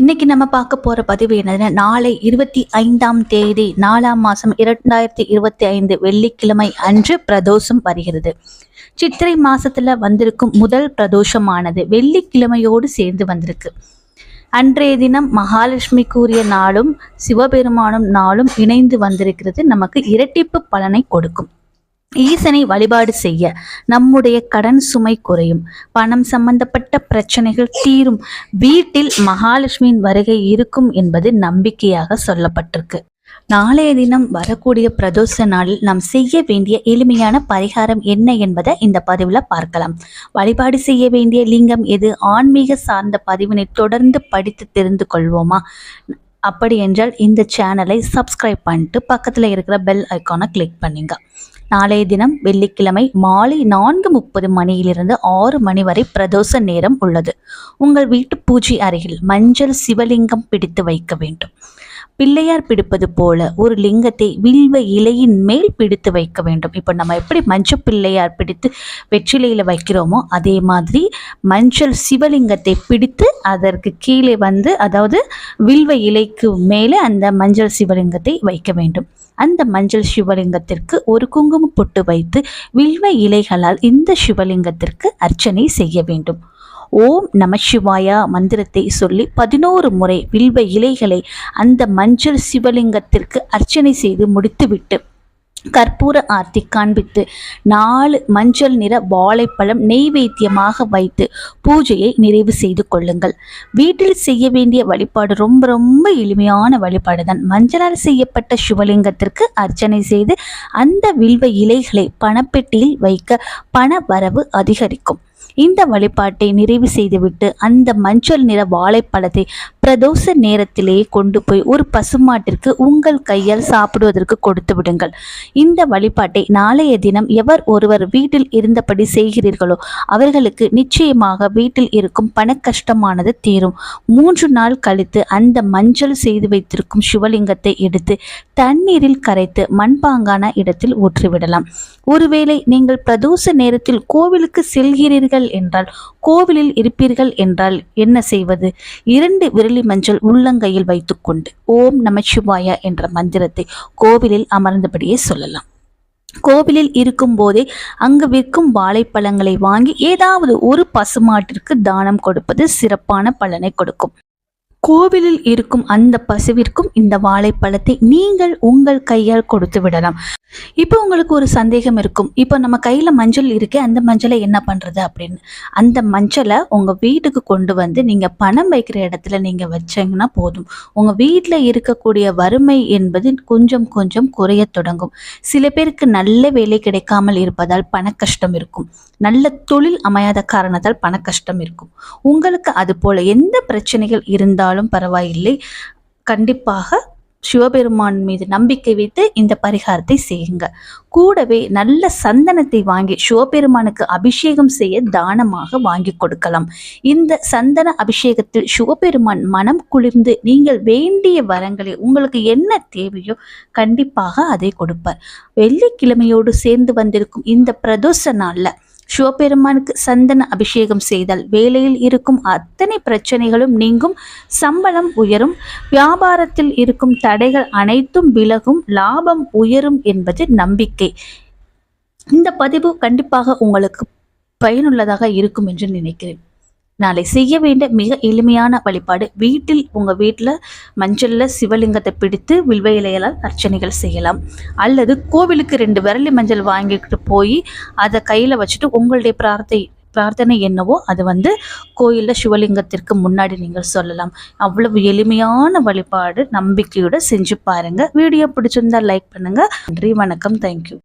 இன்னைக்கு நம்ம பார்க்க போற பதிவு என்னதுன்னா நாளை இருபத்தி ஐந்தாம் தேதி நாலாம் மாசம் இரண்டாயிரத்தி இருபத்தி ஐந்து வெள்ளிக்கிழமை அன்று பிரதோஷம் வருகிறது. சித்திரை மாசத்துல வந்திருக்கும் முதல் பிரதோஷமானது வெள்ளிக்கிழமையோடு சேர்ந்து வந்திருக்கு. அன்றைய தினம் மகாலட்சுமிக்குரிய நாளும் சிவபெருமானும் நாளும் இணைந்து வந்திருக்கிறது. நமக்கு இரட்டிப்பு பலனை கொடுக்கும். ஈசனை வழிபாடு செய்ய நம்முடைய கடன் சுமை குறையும். பணம் சம்பந்தப்பட்ட பிரச்சனைகள் தீரும். வீட்டில் மகாலட்சுமியின் வருகை இருக்கும் என்பது நம்பிக்கையாக சொல்லப்பட்டிருக்கு. நாளைய தினம் வரக்கூடிய பிரதோஷ நாளில் நாம் செய்ய வேண்டிய எளிமையான பரிகாரம் என்ன என்பதை இந்த பதிவில் பார்க்கலாம். வழிபாடு செய்ய வேண்டிய லிங்கம் எது? ஆன்மீக சார்ந்த பதிவினை தொடர்ந்து படித்து தெரிந்து கொள்வோமா? அப்படி என்றால் இந்த சேனலை சப்ஸ்கிரைப் பண்ணிட்டு பக்கத்தில் இருக்கிற பெல் ஐக்கானை கிளிக் பண்ணுங்க. நாளைய தினம் வெள்ளிக்கிழமை மாலை நான்கு முப்பது மணியிலிருந்து ஆறு மணி வரை பிரதோஷ நேரம் உள்ளது. உங்கள் வீட்டு பூஜை அருகில் மஞ்சள் சிவலிங்கம் பிடித்து வைக்க வேண்டும். பிள்ளையார் பிடிப்பது போல ஒரு லிங்கத்தை வில்வ இலையின் மேல் பிடித்து வைக்க வேண்டும். இப்போ நம்ம எப்படி மஞ்சள் பிள்ளையார் பிடித்து வெற்றிலையில் வைக்கிறோமோ அதே மாதிரி மஞ்சள் சிவலிங்கத்தை பிடித்து அதற்கு கீழே வந்து அதாவது வில்வ இலைக்கு மேலே அந்த மஞ்சள் சிவலிங்கத்தை வைக்க வேண்டும். அந்த மஞ்சள் சிவலிங்கத்திற்கு ஒரு குங்கும பொட்டு வைத்து வில்வ இலைகளால் இந்த சிவலிங்கத்திற்கு அர்ச்சனை செய்ய வேண்டும். ஓம் நம சிவாயா மந்திரத்தை சொல்லி பதினோரு முறை வில்வ இலைகளை அந்த மஞ்சள் சிவலிங்கத்திற்கு அர்ச்சனை செய்து முடித்துவிட்டு கற்பூர ஆர்த்தி காண்பித்து நாலு மஞ்சள் நிற வாழைப்பழம் நெய்வேத்தியமாக வைத்து பூஜையை நிறைவு செய்து கொள்ளுங்கள். வீட்டில் செய்ய வேண்டிய வழிபாடு ரொம்ப ரொம்ப எளிமையான வழிபாடு தான் மஞ்சளால் செய்யப்பட்ட சிவலிங்கத்திற்கு அர்ச்சனை செய்து அந்த வில்வ இலைகளை பணப்பெட்டியில் வைக்க பண வரவு அதிகரிக்கும். இந்த வழிபாட்டை நிறைவு செய்துவிட்டு அந்த மஞ்சள் நிற வாழைப்பழத்தை பிரதோஷ நேரத்திலேயே கொண்டு போய் ஒரு பசுமாட்டிற்கு உங்கள் கையால் சாப்பிடுவதற்கு கொடுத்து விடுங்கள். இந்த வழிபாட்டை நாளைய தினம் எவர் ஒருவர் வீட்டில் இருந்தபடி செய்கிறீர்களோ அவர்களுக்கு நிச்சயமாக வீட்டில் இருக்கும் பண கஷ்டமானது தீரும். மூன்று நாள் கழித்து அந்த மஞ்சள் செய்து வைத்திருக்கும் சிவலிங்கத்தை எடுத்து தண்ணீரில் கரைத்து மண்பாங்கான இடத்தில் ஊற்றிவிடலாம். ஒருவேளை நீங்கள் பிரதோஷ நேரத்தில் கோவிலுக்கு செல்கிறீர்கள் என்றால் கோவிலில் இருப்பீர்கள் என்றால் என்ன செய்வது? இரண்டு விரலி மஞ்சள் உள்ளங்கையில் வைத்துக்கொண்டு ஓம் நமச்சிவாய என்ற மந்திரத்தை கோவிலில் அமர்ந்தபடியே சொல்லலாம். கோவிலில் இருக்கும் போதே அங்கு விற்கும் வாழைப்பழங்களை வாங்கி ஏதாவது ஒரு பசுமாட்டிற்கு தானம் கொடுப்பது சிறப்பான பலனை கொடுக்கும். கோவிலில் இருக்கும் அந்த பசுவிற்கும் இந்த வாழைப்பழத்தை நீங்கள் உங்கள் கையால் கொடுத்து விடலாம். இப்போ உங்களுக்கு ஒரு சந்தேகம் இருக்கும். இப்போ நம்ம கையில் மஞ்சள் இருக்கே அந்த மஞ்சளை என்ன பண்ணுறது அப்படின்னு. அந்த மஞ்சளை உங்கள் வீட்டுக்கு கொண்டு வந்து நீங்கள் பணம் வைக்கிற இடத்துல நீங்கள் வச்சிங்கன்னா போதும். உங்கள் வீட்டில் இருக்கக்கூடிய வறுமை என்பது கொஞ்சம் கொஞ்சம் குறைய தொடங்கும். சில பேருக்கு நல்ல வேலை கிடைக்காமல் இருப்பதால் பண கஷ்டம் இருக்கும். நல்ல தொழில் அமையாத காரணத்தால் பண கஷ்டம் இருக்கும். உங்களுக்கு அது போல எந்த பிரச்சனைகள் இருந்தாலும் பரவாயில்லை. கண்டிப்பாக சிவபெருமான் மீது நம்பிக்கை வைத்து இந்த பரிகாரத்தை செய்யுங்க. கூடவே நல்ல சந்தனத்தை வாங்கி சிவபெருமானுக்கு அபிஷேகம் செய்ய தானமாக வாங்கி கொடுக்கலாம். இந்த சந்தன அபிஷேகத்தில் சிவபெருமான் மனம் குளிர்ந்து நீங்கள் வேண்டிய வரங்களை உங்களுக்கு என்ன தேவையோ கண்டிப்பாக அதை கொடுப்பார். வெள்ளிக்கிழமையோடு சேர்ந்து வந்திருக்கும் இந்த பிரதோஷ நாளில் சிவபெருமானுக்கு சந்தன அபிஷேகம் செய்தால் வேலையில் இருக்கும் அத்தனை பிரச்சனைகளும் நீங்கும் சம்பளம் உயரும் வியாபாரத்தில் இருக்கும் தடைகள் அனைத்தும் விலகும் லாபம் உயரும் என்பது நம்பிக்கை. இந்த பதிவு கண்டிப்பாக உங்களுக்கு பயனுள்ளதாக இருக்கும் என்று நினைக்கிறேன். நாளை செய்ய வேண்டிய மிக எளிமையான வழிபாடு. வீட்டில் உங்கள் வீட்டில் மஞ்சளில் சிவலிங்கத்தை பிடித்து வில்வ இலையலால் அர்ச்சனைகள் செய்யலாம். அல்லது கோவிலுக்கு ரெண்டு விரலி மஞ்சள் வாங்கிக்கிட்டு போய் அதை கையில் வச்சுட்டு உங்களுடைய பிரார்த்தை பிரார்த்தனை என்னவோ அது வந்து கோயிலில் சிவலிங்கத்திற்கு முன்னாடி நீங்கள் சொல்லலாம். அவ்வளவு எளிமையான வழிபாடு நம்பிக்கையோடு செஞ்சு பாருங்கள் வீடியோ பிடிச்சிருந்தா லைக் பண்ணுங்கள் நன்றி வணக்கம். தேங்க்யூ